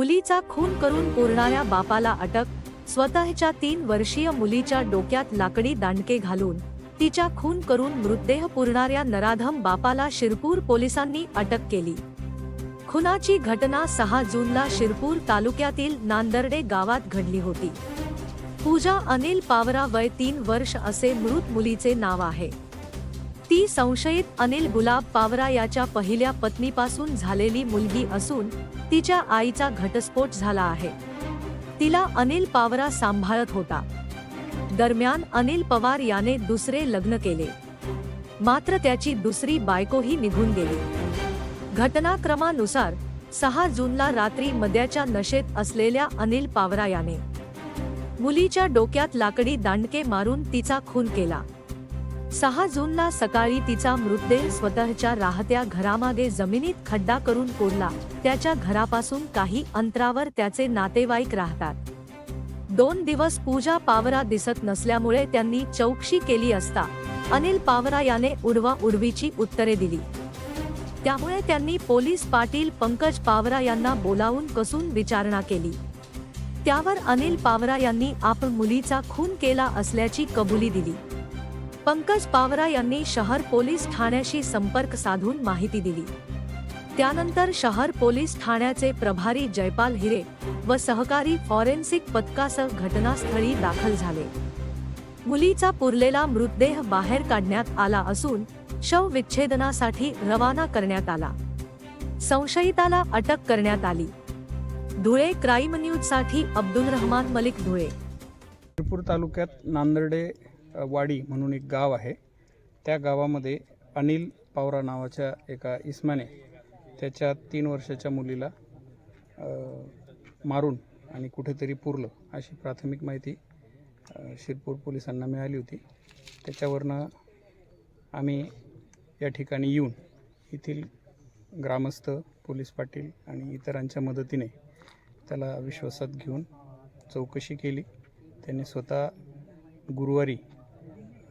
मुलीचा खून करून पुरणाऱ्या बापाला अटक स्वतःच्या तीन वर्षीय मुलीच्या डोक्यात लाकडी दांडके घालून तिच्या खून करून मृतदेह पुरणाऱ्या नराधम बापाला शिरपूर पोलिसांनी अटक केली. खुनाची घटना सहा जूनला शिरपूर तालुक्यातील नांदर्डे गावात घडली होती. पूजा अनिल पावरा वय तीन वर्ष असे मृत मुलीचे नाव आहे. ती संशयित अनिल गुलाब पावरा याच्या पहिल्या पत्नीपासून झालेली मुलगी असून तिच्या आईचा घटस्फोट झाला आहे. तिला अनिल पावरा सांभाळत होता. दरम्यान अनिल पवार याने दुसरे लग्न केले. मात्र त्याची दुसरी बायकोही निघून गेली. घटनाक्रमानुसार सहा जूनला रात्री मद्याच्या नशेत असलेल्या अनिल पावरा याने मुलीच्या डोक्यात लाकडी दांडके मारून तिचा खून केला. सहा जूनला सकाळी तिचा मृतदेह स्वतःच्या राहत्या घरामागे जमिनीत खड्डा करून कोरला. त्याच्या घरापासून काही अंतरावर त्याचे नातेवाईक राहतात. दोन दिवस पूजा पावरा दिसत नसल्यामुळे त्यांनी चौकशी केली असता अनिल पावरा याने उडवा उडवीची उत्तरे दिली. त्यामुळे त्यांनी पोलीस पाटील पंकज पावरा यांना बोलावून कसून विचारणा केली. त्यावर अनिल पावरा यांनी आपण मुलीचा खून केला असल्याची कबुली दिली. पंकज पावरा यांनी शहर पोलीस ठाण्याशी संपर्क साधून माहिती दिली. त्यानंतर शहर पोलीस ठाण्याचे प्रभारी जयपाल हिरे व सहकारी फॉरेन्सिक पथकासह घटनास्थळी दाखल झाले. मुलीचा पुरलेला मृतदेह बाहेर काढण्यात आला असून शव विच्छेदनासाठी रवाना करण्यात आला. संशयिताला अटक करण्यात आली. धुळे क्राईम न्यूजसाठी अब्दुल रहमान मलिक धुळे. शिरपूर तालुक्यात नांदर्डे वाडी म्हणून एक गाव आहे. त्या गावामध्ये अनिल पावरा नावाच्या एका इस्माने त्याच्या तीन वर्षाच्या मुलीला मारून आणि कुठेतरी पुरलं अशी प्राथमिक माहिती शिरपूर पोलिसांना मिळाली होती. त्याच्यावरनं आम्ही या ठिकाणी येऊन येथील ग्रामस्थ पोलीस पाटील आणि इतरांच्या मदतीने त्याला विश्वासात घेऊन चौकशी केली. त्यांनी स्वतः गुरुवारी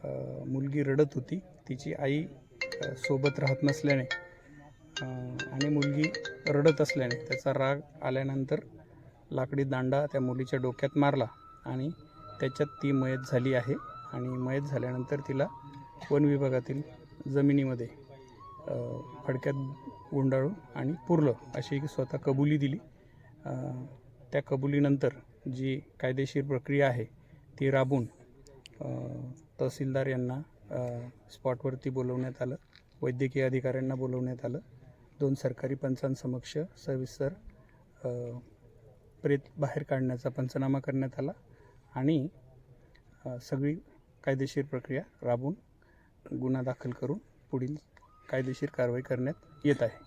मुलगी रडत होती. तिची आई सोबत राहत नसल्याने आणि मुलगी रडत असल्याने त्याचा राग आल्यानंतर लाकडी दांडा त्या मुलीच्या डोक्यात मारला आणि त्याच्यात ती मयत झाली आहे. आणि मयत झाल्यानंतर तिला वन विभागातील जमिनीमध्ये फडक्यात गुंडाळून आणि पुरलं अशी स्वतः कबुली दिली. त्या कबुलीनंतर जी कायदेशीर प्रक्रिया आहे ती राबून तहसीलदार यांना स्पॉटवरती बोलवण्यात आलं. वैद्यकीय अधिकाऱ्यांना बोलवण्यात आलं. दोन सरकारी पंचांसमक्ष सविस्तर प्रेत बाहेर काढण्याचा पंचनामा करण्यात आला आणि सगळी कायदेशीर प्रक्रिया राबून गुन्हा दाखल करून पुढील कायदेशीर कारवाई करण्यात येत आहे.